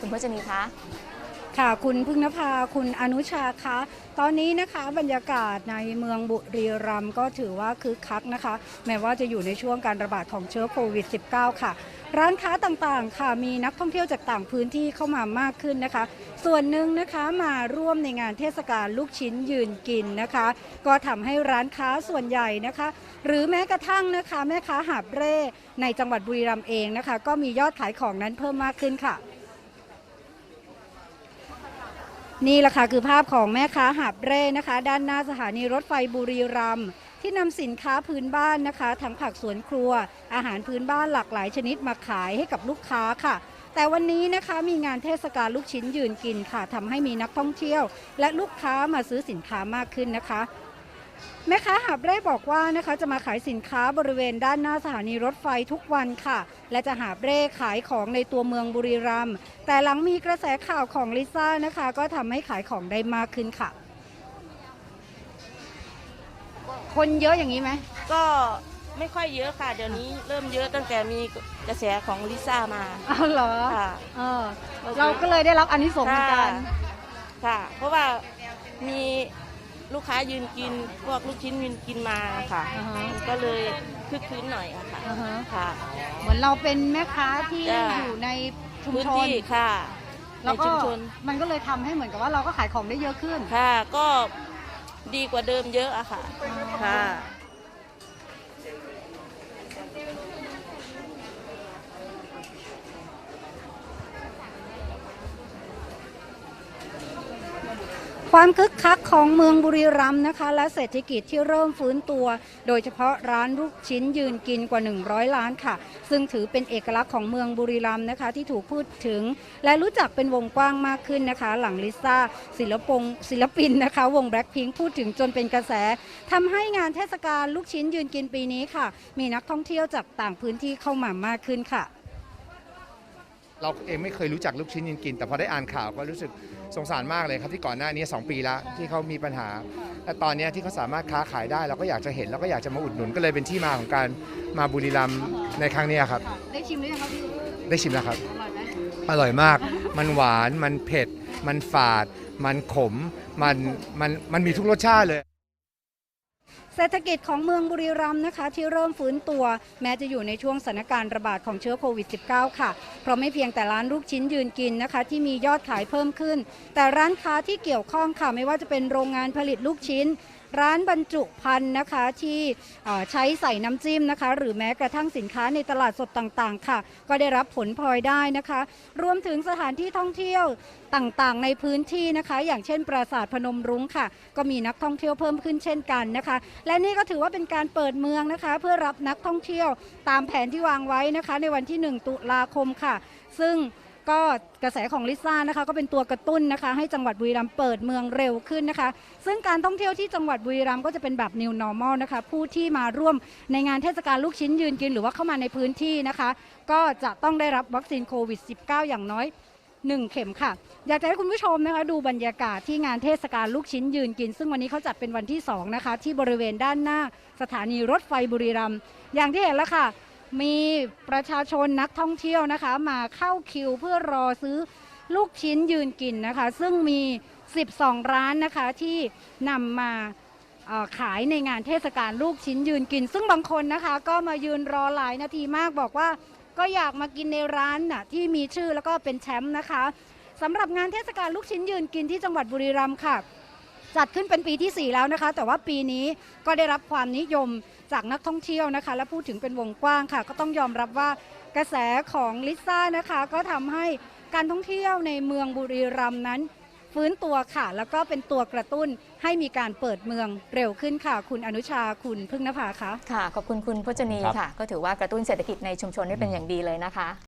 คุณพจนีคะค่ะคุณพึ่งนภาคุณอนุชาคะตอนนี้นะคะบรรยากาศในเมืองบุรีรัมย์ก็ถือว่าคึกคักนะคะ แม้ว่าจะอยู่ในช่วงการระบาดของเชื้อโควิด -19 ค่ะ ร้านค้าต่างๆ ค่ะมีนักท่องเที่ยวจากต่างพื้นที่เข้ามามากขึ้นนะคะ ส่วนหนึ่งนะคะมาร่วมในงานเทศกาลลูกชิ้นยืนกินนะคะ ก็ทำให้ร้านค้าส่วนใหญ่นะคะ หรือแม้กระทั่งนะคะ แม่ค้าหาบเร่ในจังหวัดบุรีรัมย์เองนะคะ ก็มียอดขายของนั้นเพิ่มมากขึ้นค่ะ นี่แหละค่ะคือภาพของแม่ค้าหาบเร่นะคะ ด้านหน้าสถานีรถไฟบุรีรัมย์ที่นำสินค้าพื้นบ้านนะคะ ทั้งผักสวนครัว อาหารพื้นบ้านหลากหลายชนิดมาขายให้กับลูกค้าค่ะ แต่วันนี้นะคะมีงานเทศกาลลูกชิ้นยืนกินค่ะทำให้มีนักท่องเที่ยว และลูกค้ามาซื้อสินค้ามากขึ้นนะคะ แม่ค้าหาบเร่บอกว่านะคะจะมาขายสินค้าบริเวณด้านหน้าสถานีรถไฟทุกวันค่ะ และจะหาบเร่ขายของในตัวเมืองบุรีรัมย์แต่หลังมีกระแสข่าวของลิซ่านะคะ ก็ทำให้ขายของได้มากขึ้นค่ะ คนเยอะอย่างนี้ไหมก็ไม่ค่อยเยอะค่ะ เดี๋ยวนี้เริ่มเยอะตั้งแต่มีกระแสของลิซ่ามาอ้าวเหรอค่ะเออเราก็เลยได้รับอันนี้สงส์เหมือนกัน ค่ะ เพราะว่ามี ลูกค้ายืนกินพวกลูกชิ้นยืนกินมาค่ะ อ่าฮะมันก็เลยคึกคืนหน่อยอะค่ะอ่าฮะค่ะ เหมือนเราเป็นแม่ค้าที่จ้ะ อยู่ในชุมพื้นชนที่ค่ะในแล้วก็ชุมชนมันก็เลยทำให้เหมือนกับว่าเราก็ขายของได้เยอะขึ้นค่ะ ก็ดีกว่าเดิมเยอะอะค่ะ ค่ะ ความคึกคักของเมืองบุรีรัมย์นะคะ และเศรษฐกิจที่เริ่มฟื้นตัว โดยเฉพาะร้านลูกชิ้นยืนกินกว่า 100 ล้านค่ะ ซึ่งถือเป็นเอกลักษณ์ของเมืองบุรีรัมย์นะคะ ที่ถูกพูดถึง และรู้จักเป็นวงกว้างมากขึ้นนะคะ หลังลิซ่าศิลปงศิลปินนะคะ วงแบล็คพิงพูดถึงจนเป็นกระแสทำให้งานเทศกาลลูกชิ้นยืนกินปีนี้ค่ะ มีนักท่องเที่ยวจากต่างพื้นที่เข้ามามากขึ้นค่ะ เราเองไม่เคยรู้จักลูกชิ้นยืนกิน แต่พอได้อ่านข่าวก็รู้สึกสงสารมากเลยครับที่ก่อนหน้านี้ 2 ปีแล้วที่เขามีปัญหาและตอนเนี้ยที่เขาสามารถค้าขายได้ เราก็อยากจะเห็นแล้วก็อยากจะมาอุดหนุนก็เลยเป็นที่มาของการมาบุรีรัมย์ในครั้งเนี้ยครับ ได้ชิมหรือยังครับพี่ได้ชิมแล้วครับ อร่อยไหมอร่อยมาก มันหวาน มันเผ็ด มันฝาด มันขม มัน มัน มันมีทุกรสชาติเลย เศรษฐกิจของเมืองบุรีรัมย์นะคะที่เริ่มฟื้นตัว แม้จะอยู่ในช่วงสถานการณ์ระบาดของเชื้อโควิด -19 ค่ะ เพราะไม่เพียงแต่ร้านลูกชิ้นยืนกินนะคะ ที่มียอดขายเพิ่มขึ้น แต่ร้านค้าที่เกี่ยวข้องค่ะไม่ว่าจะเป็นโรงงานผลิตลูกชิ้น ร้านบรรจุภัณฑ์นะคะที่ใช้ใส่น้ำจิ้มนะคะ หรือแม้กระทั่งสินค้าในตลาดสดต่างๆ ค่ะ ก็ได้รับผลพลอยได้นะคะ รวมถึงสถานที่ท่องเที่ยวต่างๆ ในพื้นที่นะคะ อย่างเช่นปราสาทพนมรุ้งค่ะ ก็มีนักท่องเที่ยวเพิ่มขึ้นเช่นกันนะคะ และนี่ก็ถือว่าเป็นการเปิดเมืองนะคะ เพื่อรับนักท่องเที่ยวตามแผนที่วางไว้นะคะ ในวันที่ 1 ตุลาคมค่ะ ซึ่ง ก็กระแสของลิซ่านะคะก็เป็นตัวกระตุ้นนะคะให้จังหวัดบุรีรัมย์เปิดเมืองเร็วขึ้นนะคะ ซึ่งการท่องเที่ยวที่จังหวัดบุรีรัมย์ก็จะเป็นแบบ new normal นะคะผู้ที่มาร่วมในงานเทศกาลลูกชิ้นยืนกินหรือว่าเข้ามาในพื้นที่นะคะ ก็จะต้องได้รับวัคซีนโควิด -19 อย่างน้อย1เข็มค่ะ อยากจะให้คุณผู้ชมนะคะ ดูบรรยากาศที่งานเทศกาลลูกชิ้นยืนกิน ซึ่งวันนี้เขาจัดเป็นวันที่ 2 นะคะ ที่บริเวณด้านหน้าสถานีรถไฟบุรีรัมย์อย่างที่เห็นแล้วค่ะ มีประชาชนนักท่องเที่ยวนะคะ มาเข้าคิวเพื่อรอซื้อลูกชิ้นยืนกินนะคะ ซึ่งมี 12 ร้านนะคะที่นำมาขายในงานเทศกาลลูกชิ้นยืนกิน ซึ่งบางคนนะคะ ก็มายืนรอหลายนาทีมากบอกว่า ก็อยากมากินในร้านน่ะที่มีชื่อแล้วก็เป็นแชมป์นะคะสำหรับงานเทศกาลลูกชิ้นยืนกินที่จังหวัดบุรีรัมย์ค่ะ จัดขึ้นเป็นปีที่ 4 แล้วนะคะ แต่ว่าปีนี้ก็ได้รับความนิยม จากนักท่องเที่ยวนะคะ และพูดถึงเป็นวงกว้างค่ะ ก็ต้องยอมรับว่ากระแสของลิซ่านะคะ ก็ทำให้การท่องเที่ยวในเมืองบุรีรัมย์นั้น ฟื้นตัวค่ะ แล้วก็เป็นตัวกระตุ้นให้มีการเปิดเมืองเร็วขึ้นค่ะ คุณอนุชาคุณพึ่งนภาคะ ค่ะ ขอบคุณคุณพจนีครับ ค่ะ ก็ถือว่ากระตุ้นเศรษฐกิจในชุมชนได้เป็นอย่างดีเลยนะคะ